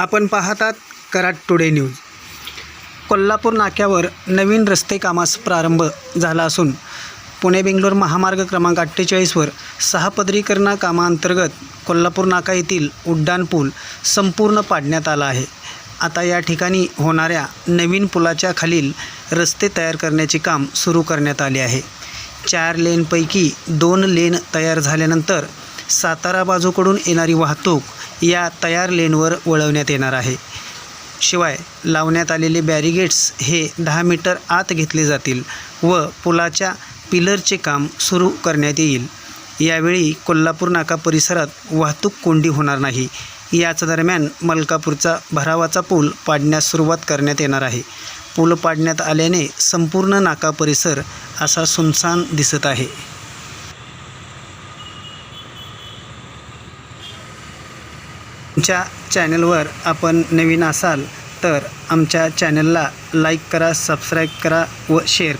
आपण पाहतात Karad today news. Kolhapur नाक्यावर नवीन रस्ते कामास प्रारंभ झाला असून पुणे बेंगलोर महामार्ग क्रमांक अठ्ठेचाळीसवर सहा सहापदरीकरणा कामाअंतर्गत कोल्हापूर नाका येथील उड्डाण पूल संपूर्ण पाडण्यात आला आहे. आता या ठिकाणी होणाऱ्या नवीन पुलाच्या खालील रस्ते तयार करण्याचे काम सुरू करण्यात आले आहे. चार लेनपैकी दोन लेन तयार झाल्यानंतर सातारा बाजूकडून येणारी वाहतूक या तयार लेनवर वळवण्यात येणार आहे. शिवाय लावण्यात आलेले बॅरिगेट्स हे दहा मीटर आत घेतले जातील व पुलाच्या पिलरचे काम सुरू करण्यात येईल. यावेळी कोल्हापूर नाका परिसरात वाहतूक कोंडी होणार नाही. याच दरम्यान मलकापूरचा भरावाचा पूल पाडण्यास सुरुवात करण्यात येणार आहे. पूल पाडण्यात आल्याने संपूर्ण नाका परिसर असा सुनसान दिसत आहे. आमच्या चॅनलवर आपण नवीन असाल तर आमच्या चॅनलला लाईक करा सबस्क्राईब करा व शेअर